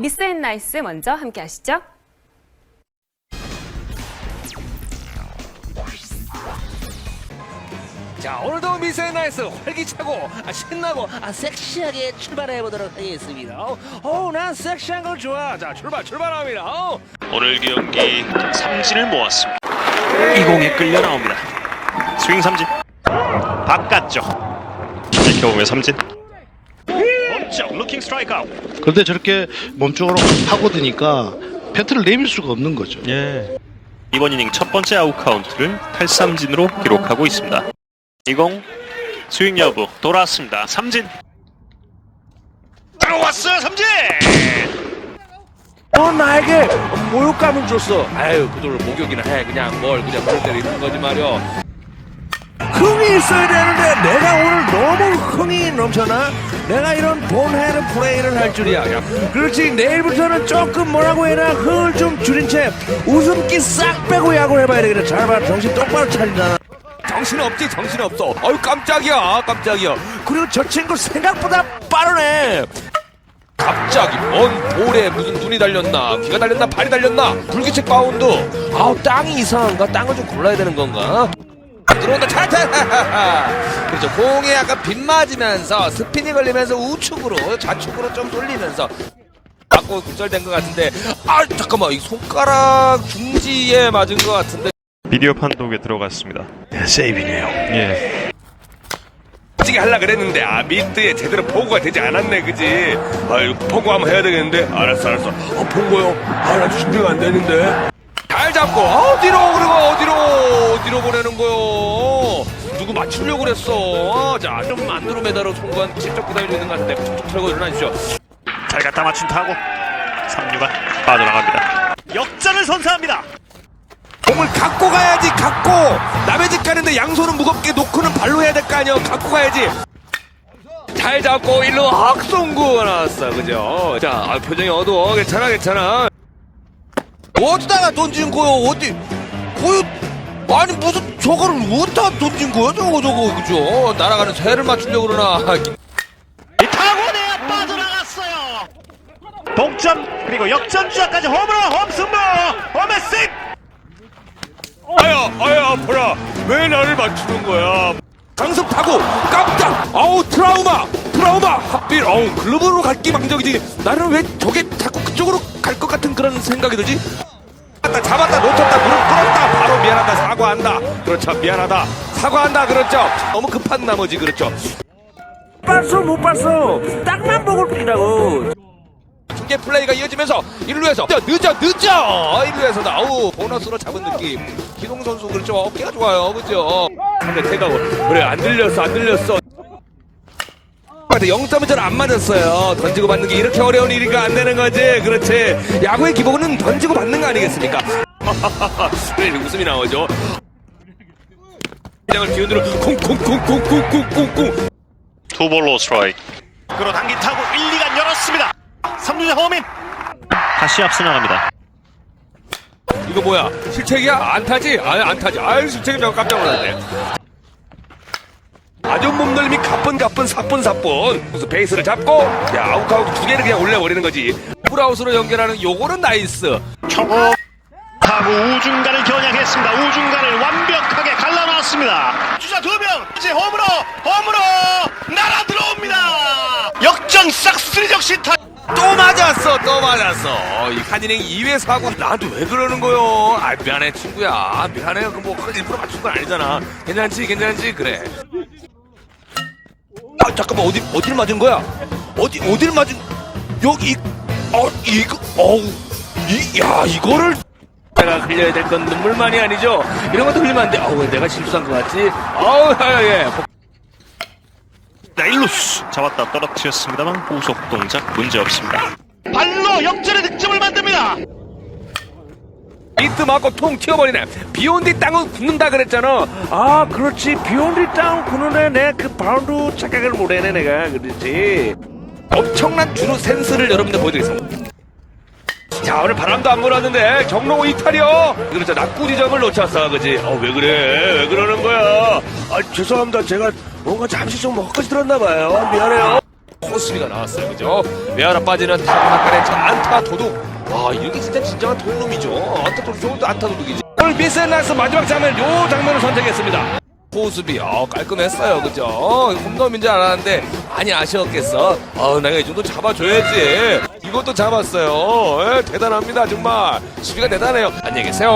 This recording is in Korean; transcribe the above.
미스 앤 나이스 먼저 함께 하시죠. 자 오늘도 미세나이스 활기차고 아, 신나고 아, 섹시하게 출발해 보도록 하겠습니다. 어, 난 섹시한 걸 좋아. 자 출발 출발합니다. 어. 오늘 경기 삼진을 모았습니다. 이 공에 끌려 나옵니다. 스윙 삼진. 바깥쪽. 지켜보며 삼진. 멈쩍 루킹 스트라이크 아웃. 그런데 저렇게 몸쪽으로 파고드니까 패트를 내밀 수가 없는 거죠. 예. 이번 이닝 첫 번째 아웃 카운트를 탈삼진으로 기록하고 있습니다. 이공 스윙 여부 돌아왔습니다. 삼진. 들어왔어요 삼진. 어 나에게 모욕감을 줬어. 아유 그들 목욕이나 해. 그냥 뭘 그냥 그럴 대로 있는 거지 말이야. 흥이 있어야 되는데 내가 오늘 너무 흥이 넘쳐나? 내가 이런 본해는 플레이를 할 줄이야. 야, 그렇지 내일부터는 조금 뭐라고 해라 흥을 좀 줄인 채 웃음기 싹 빼고 야구를 해봐야 되겠다. 잘 봐, 정신 똑바로 차리잖아. 정신 없지, 정신 없어. 아유 깜짝이야, 깜짝이야. 그리고 저 친구 생각보다 빠르네. 갑자기 먼 돌에 무슨 눈이 달렸나 귀가 달렸나 발이 달렸나 불규칙 바운드 아우 땅이 이상한가 땅을 좀 골라야 되는 건가 들어온다. 차차 그렇죠. 공에 약간 빗 맞으면서 스핀이 걸리면서 우측으로 좌측으로 좀 돌리면서. 맞고 굴절된 것 같은데. 아 잠깐만. 이 손가락 중지에 맞은 것 같은데. 비디오 판독에 들어갔습니다. 세이비네요. 예. 솔직히 하려 그랬는데. 아 미트에 제대로 보고가 되지 않았네. 그지? 아유 보고 한번 해야 되겠는데. 알았어 알았어. 어 보고요? 아나 준비가 안 되는데. 잘 잡고 어디로 그러고 어디로 어디로 보내는 거요? 누구 맞추려고 그랬어? 자좀 안드로메다로 송구한 직접 기다리고 있는 것 같은데 툭툭 털고 일어나시죠. 잘 갖다 맞춘 타고 3루가 빠져나갑니다. 역전을 선사합니다. 공을 갖고 가야지 갖고! 남의 집 가는데 양손은 무겁게 놓고는 발로 해야 될 거 아니야 갖고 가야지. 잘 잡고 일로 학송구 나왔어 그죠? 자 아, 표정이 어두워. 괜찮아 괜찮아 어디다가 던진 거요? 어디? 거요 아니 무슨 저거를 어디다 던진 거야 저거 저거 그죠? 날아가는 새를 맞추려고 그러나. 이 타고 내야 빠져나갔어요. 동점 그리고 역전 주자까지 홈으로 홈승부 홈에 세 아야 아야 아파라. 왜 나를 맞추는 거야? 강습 타고 깜짝 아우 트라우마 트라우마. 하필 어우 글로벌로 갈기 망정이지. 나는 왜 저게 자꾸 그쪽으로 갈것 그런 생각이 들지? 잡았다 잡았다 놓쳤다 무릎 꿇었다. 바로 미안하다 사과한다. 그렇죠 미안하다. 사과한다 그렇죠. 너무 급한 나머지 그렇죠. 봤어 못 봤어. 딱만 보고 뿐이라고. 중계 플레이가 이어지면서 1루에서 늦어 늦어 늦어. 1루에서 아우 보너스로 잡은 느낌. 기동 선수 그렇죠. 어깨가 좋아요. 그죠? 근데 태가고 그래 안 들렸어 안 들렸어 0점은 잘안 맞았어요. 던지고 받는 게 이렇게 어려운 일인가 안 되는 거지? 그렇지. 야구의 기본은 던지고 받는 거 아니겠습니까? 그래 웃음이 나오죠. 장을 기운으로 콩콩콩콩콩콩콩콩 투볼로 스트라이크 끌어당긴 타고 1, 2간 열었습니다. 3루자 홈인 다시 앞서 나갑니다. 이거 뭐야? 실책이야? 안 타지? 아니 안 타지. 아유 실책이 면 깜짝 놀랐네. 아주 몸놀림이 가뿐 가뿐 사뿐 사뿐. 무슨 베이스를 잡고 야 아웃카운트 두 개를 그냥 올려버리는 거지. 풀아웃으로 연결하는 요거는 나이스. 초보 타고 우중간을 겨냥했습니다 우중간을 완벽하게 갈라놨습니다 주자 두명 이제 홈으로 홈으로 날아 들어옵니다 역전 싹쓸이 적 시타 또 맞았어 또 맞았어. 어, 이 한인행 2회 사고 나한테 왜 그러는 거요? 아 미안해 친구야. 미안해. 그뭐 일부러 맞춘 건 아니잖아. 괜찮지 괜찮지 그래. 아 잠깐만 어디 어디를 맞은 거야? 어디 어디를 맞은? 여기 어 이거 어우 이야 이거를 내가 흘려야 될 건 눈물만이 아니죠. 이런 것도 흘리면 안 돼. 아우 왜 내가 실수한 것 같지? 아우 예. 자, 일루스 잡았다 떨어뜨렸습니다만 후속 동작 문제 없습니다. 발로 역전의 득점을 만듭니다. 비트 맞고 통 튀어버리네. 비온 뒤 땅을 굽는다 그랬잖아. 아, 그렇지. 비온 뒤 땅을 굽는데 내가 그 바운드 착각을 못해네, 내가. 그렇지. 엄청난 주루 센스를 여러분들 보여드리겠습니다. 자, 오늘 바람도 안 불었는데 경로 이탈이요. 그렇죠. 낙구 지점을 놓쳤어, 그지? 어, 왜 그래? 왜 그러는 거야? 아, 죄송합니다. 제가 뭔가 잠시 좀 헛것이 들었나 봐요. 미안해요. 호수비가 나왔어요. 그죠? 외야로 빠지는 타고나간의 저 안타 도둑. 아, 이게 진짜 진정한 도둑놈이죠. 안타 도둑, 저것도 안타 도둑이지. 오늘 미셀락스 마지막 장면, 요 장면을 선택했습니다. 호수비, 어, 깔끔했어요. 그죠? 어, 홈런인 줄 알았는데, 많이 아쉬웠겠어. 어, 내가 이 정도 잡아줘야지. 이것도 잡았어요. 예, 대단합니다, 정말. 수비가 대단해요. 안녕히 계세요.